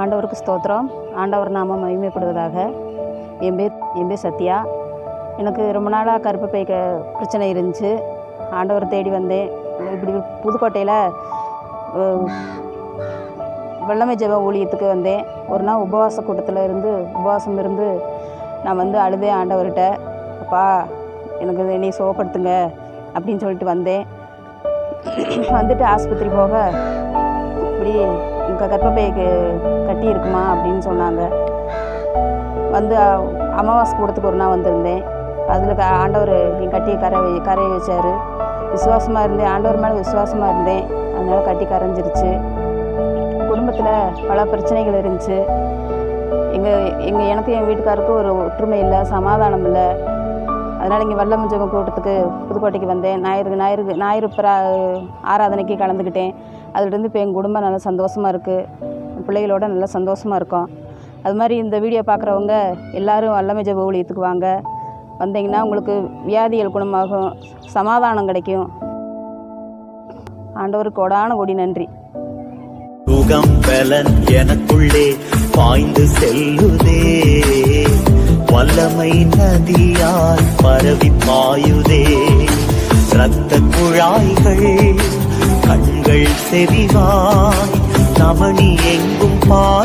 ஆண்டவருக்கு ஸ்தோத்திரம். ஆண்டவர் நாமம் மகிமைப்படுவதாக. என் பேர் என் பேர் சத்யா. எனக்கு ரொம்ப நாளாக கருப்பப்பை க பிரச்சனை இருந்துச்சு. ஆண்டவர் தேடி வந்தேன். இப்படி புதுக்கோட்டையில் வெள்ளமை ஜெப ஊழியத்துக்கு வந்தேன். ஒரு நாள் உபவாச கூட்டத்தில் இருந்து உபவாசம் இருந்து நான் வந்து அழுதேன் ஆண்டவர்கிட்ட. அப்பா எனக்கு என்னை நீ சுகப்படுத்துங்க அப்படின்னு சொல்லிட்டு வந்தேன். வந்துட்டு ஆஸ்பத்திரி போக இப்படி உங்கள் கர்ப்பப்பைக்கு கட்டி இருக்குமா அப்படின்னு சொன்னாங்க. வந்து அமாவாசை கூடத்துக்கு ஒரு நாள் வந்திருந்தேன். அதில் ஆண்டவர் என் கட்டியை கரை கரைய வச்சார். விசுவாசமாக இருந்தேன். ஆண்டவர் மேலே விசுவாசமாக இருந்தேன். அதனால் கட்டி கரைஞ்சிருச்சு. குடும்பத்தில் பல பிரச்சனைகள் இருந்துச்சு. எங்கள் எங்கள் எனக்கு என் வீட்டுக்காருக்கும் ஒரு ஒற்றுமை இல்லை சமாதானம் இல்லை. அதனால் இங்கே வல்லம் கூட்டத்துக்கு புதுக்கோட்டைக்கு வந்தேன். ஞாயிறு ஞாயிறு ஞாயிறு பிரா ஆராதனைக்கு கலந்துக்கிட்டேன். அதுலேருந்து இப்போ எங்கள் குடும்பம் நல்லா சந்தோஷமாக இருக்குது பிள்ளைகளோட நல்லா சந்தோஷமாக இருக்கோம். அது மாதிரி இந்த வீடியோ பார்க்குறவங்க எல்லாரும் வல்லமை ஜெப ஊழியத்துக்கு வாங்க. வந்தீங்கன்னா உங்களுக்கு வியாதிகள் குணமாகும் சமாதானம் கிடைக்கும். ஆண்டவருக்கு கொடான கொடி நன்றி. சுகம் பலன் எனக்குள்ளே பாய்ந்து செல்லுதே. வல்லமை நதியாய் பரவி பாயுதே. ரத்த குழாய்கள் கண்கள் செறிவாய் நவனி எங்கும் பாயும்